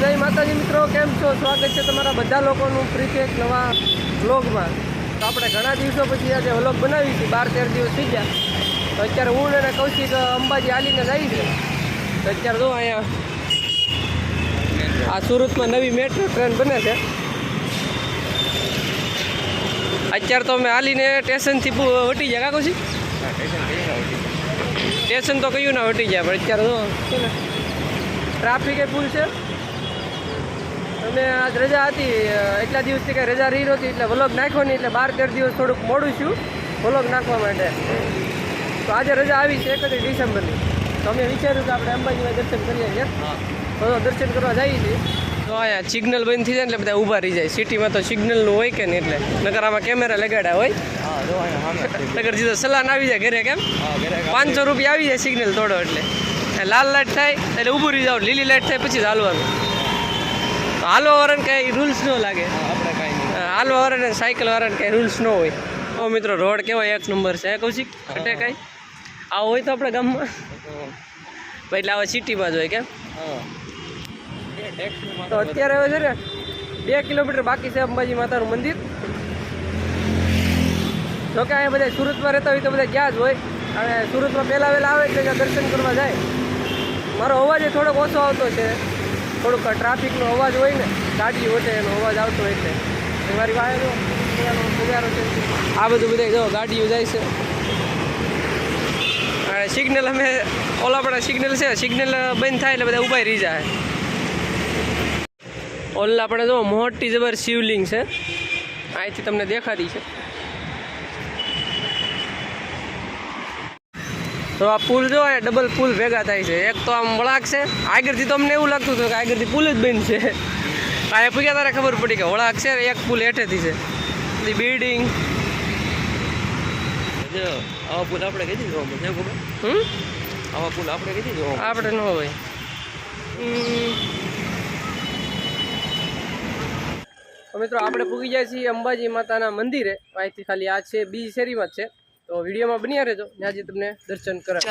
જય માતાજી મિત્રો, કેમ છો? સ્વાગત છે તમારા બધા લોકોનું એક નવા વ્લોગમાં. તો આપણે ઘણા દિવસો પછી આજે વ્લોગ બનાવી હતી બાર તેર દિવસ થઈ ગયા. તો અત્યારે હું અને કૌશિક અંબાજી હાલીને જાય છે. તો અત્યારે જો અહીંયા આ સુરતમાં નવી મેટ્રો ટ્રેન બને છે. અત્યારે તો અમે હાલીને સ્ટેશનથી હટી જાય કા કૌશિક? સ્ટેશન તો કયું ના હટી જાય પણ અત્યારે જો, છે ટ્રાફિક એ ફૂલ છે. અમે આજ રજા હતી એટલા દિવસથી કંઈ રજા રહી નહોતી એટલે વ્લોગ નાખ્યો નહીં એટલે બાર તેર દિવસ થોડુંક મોડું છું વ્લોગ નાખવા માટે. તો આજે રજા આવી છે એકત્રીસ ડિસેમ્બરની. તો અમે વિચાર્યું કે આપણે અંબાજીમાં દર્શન કરીએ છીએ. તો દર્શન કરવા જઈએ છીએ. તો અહીંયા સિગ્નલ બંધ થઈ જાય એટલે બધા ઊભા રહી જાય. સિટીમાં તો સિગ્નલનું હોય કે નહીં એટલે. નગર આમાં કેમેરા લગાડ્યા હોય. નગર જીધો સલાન આવી જાય ઘરે કેમ? પાંચસો રૂપિયા આવી જાય સિગ્નલ થોડો એટલે. લાલ લાઇટ થાય એટલે ઊભું રહી જાવ લીલી લાઇટ થાય પછી ચાલવાનું હાલવા વાળાને કાંઈ રૂલ્સ ન લાગે. હાલવા વાળાને સાયકલ વાળાને કાંઈ રૂલ્સ ન હોય. ઓ મિત્રો રોડ કેવો એક નંબર છે કૌશિક? અટે કાંઈ? આ હોય તો આપણે ગામમાં? ભાઈ એટલે આવા સિટીમાં જ હોય કેમ? તો અત્યારે હવે છે ને બે કિલોમીટર બાકી છે અંબાજી માતાનું મંદિર. જો કે અહીંયા બધા સુરતમાં રહેતા હોય તો બધા ક્યાં જ હોય. અને સુરતમાં પહેલાં વહેલા આવે એટલે ત્યાં દર્શન કરવા જાય. મારો અવાજ એ થોડોક ઓછો આવતો છે. થોડુંક ટ્રાફિકનો અવાજ હોય ને, ગાડી ઓટે એનો અવાજ આવતો હોય તો મારી છે. આ બધું બધા જો, ગાડીઓ જાય છે. સિગ્નલ અમે ઓલા પણ સિગ્નલ છે, સિગ્નલ બંધ થાય એટલે બધા ઊભા રહી જાય. ઓલા આપણે જો, મોટી જબર શિવલિંગ છે. અહીંથી તમને દેખાતી છે. તો આ પુલ જો ડબલ પુલ ભેગા થાય છે. એક તો આમ વળાક છે. આગળથી તો અમને એવું લાગતું હતું કે આગળથી પુલ જ બંધ છે. આ પૂછ્યા તારે ખબર પડી કે વળાક છે એક પુલ હેઠેથી છે. બધી બિલ્ડિંગ આવા પુલ આપણે કીધી જોવા મળે ખબર? હમ? આવા પુલ આપણે કીધી જોવા આપણે ન હોય. મિત્રો આપણે પૂગી જાય છીએ અંબાજી માતાના મંદિરે. અહીંથી ખાલી આ છે બીજી શેરીમાં જ છે. તો વિડીયોમાં બન્યા રહેજો. ત્યાંથી તમને દર્શન કરાવ.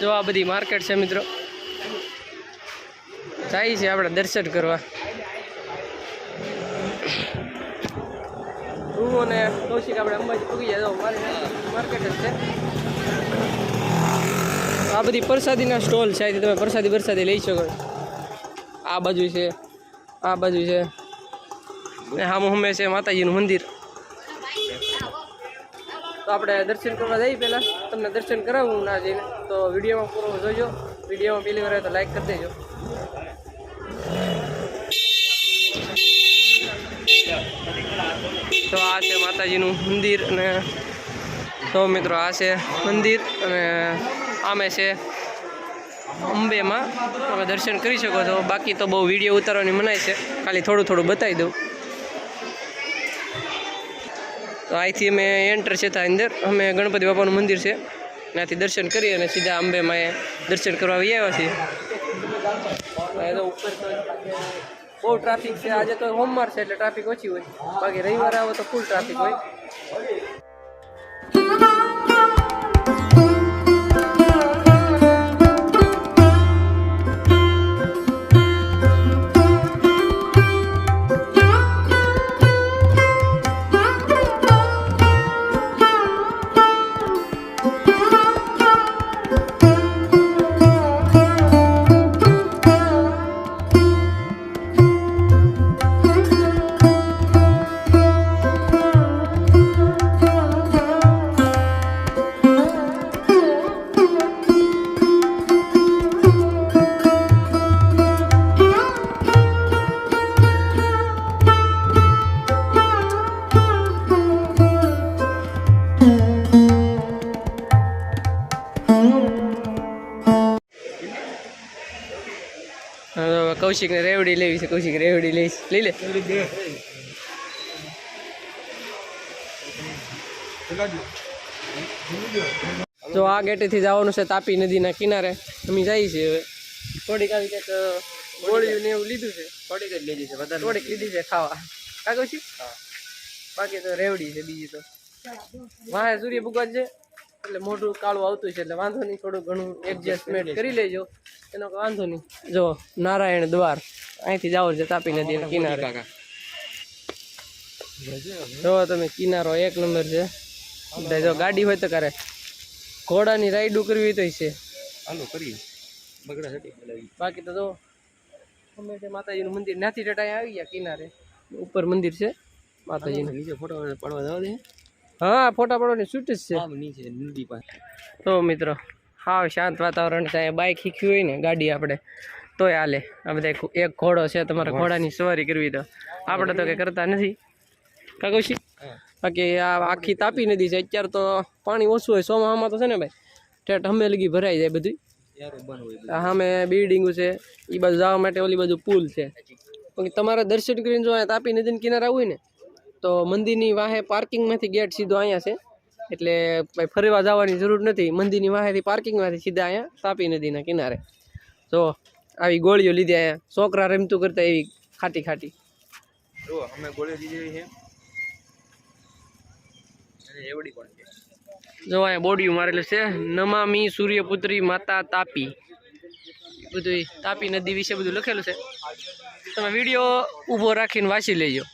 જો આ બધી માર્કેટ છે મિત્રો. જાય છે આપણે દર્શન કરવા. હું અને કૌશિક આપણે અંબાજી પૂગી જાય. મારી માર્કેટ જ છે. આ બધી પ્રસાદીના સ્ટોલ છે. અહીંથી તમે પ્રસાદી પ્રસાદી લઈ શકો. આ બાજુ છે. આ બાજુ છે. ને હામું હમે છે માતાજીનું મંદિર. તો આપણે દર્શન કરવા જઈએ પહેલાં. તમને દર્શન કરાવું ના જઈને. તો વિડીયોમાં પૂરો જોજો. વિડીયોમાં પેલી વાર તો લાઈક કરી દેજો. તો આ છે માતાજીનું મંદિર અને તો મિત્રો આ છે મંદિર અને આમે છે અંબેમાં. તમે દર્શન કરી શકો છો. બાકી તો બહુ વીડિયો ઉતારવાની મનાય છે. ખાલી થોડું થોડું બતાવી દઉં. તો અહીંથી અમે એન્ટર છે ત્યાં અંદર. અમે ગણપતિ બાપાનું મંદિર છે. ત્યાંથી દર્શન કરી અને સીધા અંબેમાં એ દર્શન કરવા આવી આવ્યા છીએ. બહુ ટ્રાફિક છે. આજે તો હોમવાર છે એટલે ટ્રાફિક ઓછી હોય. બાકી રવિવારે આવો તો ફૂલ ટ્રાફિક હોય. કૌશિકને રેવડી લેવી છે કૌશિક રેવડી લઈશ લઈ લે. તો આ ગેટેથી જવાનું છે તાપી નદીના કિનારે. અમે જઈએ છીએ હવે. થોડીક આવી કંઈક ગોળીઓ ને એવું લીધું છે. થોડીક જ લીધી છે વધારે થોડીક લીધી છે ખાવા. કા કૌશિક? બાકી તો રેવડી છે બીજી તો. વાહે સૂર્ય ભગવાન છે. એટલે મોઢું કાળું આવતું છે એટલે વાંધો નહીં થોડું ઘણું એડજસ્ટમેન્ટ કરી લેજો. એનો વાંધો નહીં. જો નારાયણ દ્વાર. અહીંથી જાઓ છે તાપી નદીના કિનારે. જો તમે કિનારો એક નંબર છે. એટલે જો ગાડી હોય તો કરે ઘોડાની રાઈડું કરવી તો છે. હાલો કરીએ. બાકી તો જો અમે છે માતાજીનું મંદિર નાથી ટટાઈ આવી ગયા કિનારે. ઉપર મંદિર છે. માતાજીનું. નીચે ફોટો પડવા જવા દે. હા ફોટા પાડવાની છૂટ જ છે. નદી પાસે. તો મિત્રો હાવ શાંત વાતાવરણ છે અહીંયા બાઇક શીખ્યું હોય ને ગાડી આપણે તોય હાલે. આ બધા એક- ઘોડો છે તમારે ઘોડાની સવારી કરવી તો. આપણે તો કંઈ કરતા નથી. કા કૌશિક? બાકી આ આખી તાપી નદી છે અત્યારે તો પાણી ઓછું હોય સોમાહામાં તો છે ને ભાઈ ઠેઠ હમે લગી ભરાઈ જાય બધું સામે બિલ્ડિંગો છે એ બાજુ જવા માટે ઓલી બાજુ પુલ છે. બાકી તમારે દર્શન કરીને જો તાપી નદીને કિનારે આવવું હોય ને તો મંદિરની વાહે પાર્કિંગમાંથી ગેટ સીધો અહીંયા છે. એટલે ભાઈ ફરવા જવાની જરૂર નથી. મંદિરની વાહેથી પાર્કિંગમાંથી સીધા અહીંયા તાપી નદીના કિનારે. જો આવી ગોળીઓ લીધી અહીંયા. છોકરા રમતું કરતા એવી ખાટી ખાટી. જો અમે ગોળી દીધી છે. એવડી પણ છે. જો અહીંયા બોડિયું મારેલું છે. નમામી સૂર્યપુત્રી માતા તાપી. બધું તાપી નદી વિશે બધું લખેલું છે. તમે વીડિયો ઊભો રાખીને વાંચી લેજો.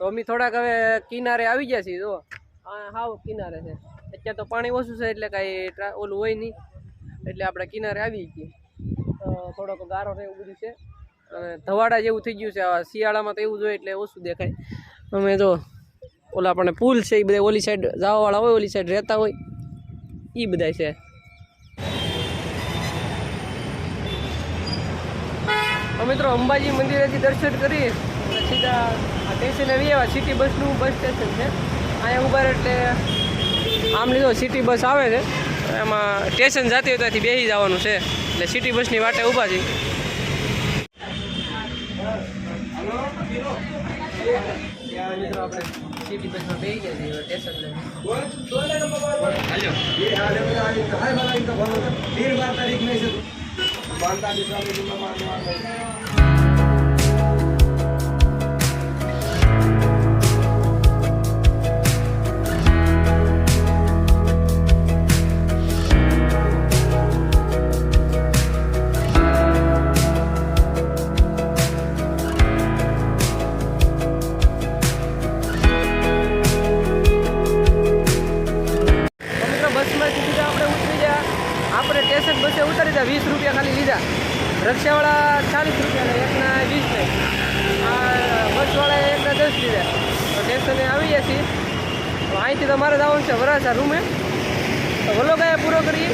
તો અમે થોડાક હવે કિનારે આવી ગયા છીએ, જો. હાવ કિનારે છે. અત્યારે તો પાણી ઓછું છે, એટલે કાંઈ ઓલું હોય નહીં. એટલે આપણે કિનારે આવી ગઈએ તો થોડોક ગારો ને એવું બધું છે. અને ધવાડા જેવું થઈ ગયું છે શિયાળામાં તો એવું જોઈએ એટલે ઓછું દેખાય. અમે જો, ઓલા આપણને પુલ છે, એ બધા ઓલી સાઈડ જવાવાળા હોય, ઓલી સાઈડ રહેતા હોય. એ બધા છે. મિત્રો, અંબાજી મંદિરેથી દર્શન કરી સીધા સ્ટેશને આવી આવ્યા સિટી બસનું બસ સ્ટેશન છે. અહીંયા ઊભા એટલે આમ લીધો સિટી બસ આવે છે. એમાં સ્ટેશન જતી હોય ત્યાંથી બેસી જવાનું છે. એટલે સિટી બસની વાટે ઊભા છે બસમાં બેસી ગયા છીએ. સ્ટેશન મિત્રો રૂપિયા ખાલી લીધા. રક્ષાવાળા ચાલીસ રૂપિયા એકના વીસ આ બસવાળાએ એકના દસ લીધા. તો સ્ટેશને આવી ગયા છીએ. અહીંથી તમારે જવાનું છે વરાછા રૂમે. તો ભલો ગયા પૂરો કરીએ.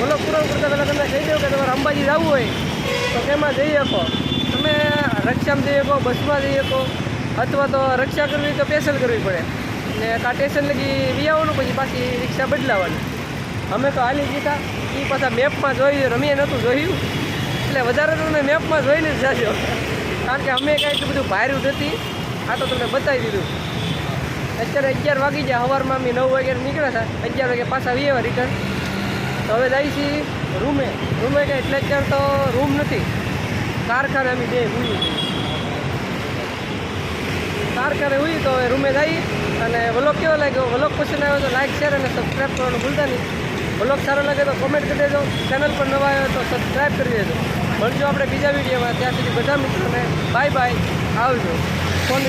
વલો પૂરો કરતા પહેલાં તમને કહી દઉં કે તમારે અંબાજી જવું હોય, તો તેમાં જઈ શકો? તમે રક્ષામાં જઈ શકો, બસમાં જઈ શકો, અથવા તો રક્ષા કરવી તો પેશલ કરવી પડે. ને કા સ્ટેશન લગી વી આવવાનું પછી પાછી રિક્ષા બદલાવાની. અમે તો હાલી જીતા એ પાછા મેપમાં જોયું રમીએ નહોતું, જોયું. એટલે વધારે તમને મેપમાં જોઈને જ જાજો. કારણ કે અમે કાંઈ એટલું બધું ભાર્યું નથી. આ તો તમને બતાવી દીધું. અત્યારે અગિયાર વાગી ગયા સવારમાં અમે નવ વાગ્યા નીકળ્યા હતા. અગિયાર વાગે પાછા આવીએ રિટર્ન તો હવે જઈએ છીએ રૂમે. રૂમે કે એટલે અત્યારે તો રૂમ નથી. કારખાને અમે બે ભૂલી કારખાને હોઈએ તો હવે રૂમે જઈએ અને વ્લોગ કેવો લાગ્યો? વ્લોગ પસંદ આવ્યો તો લાઈક શેર અને સબસ્ક્રાઈબ કરવાનું ભૂલતા નહીં. વ્લોગ સારો લાગે તો કોમેન્ટ કરી દેજો. ચેનલ પર નવા આવ્યો તો સબસ્ક્રાઈબ કરી દેજો. મળજો આપણે બીજા વિડીયોમાં ત્યાં સુધી બધા મિત્રોને બાય બાય આવજો. ફોન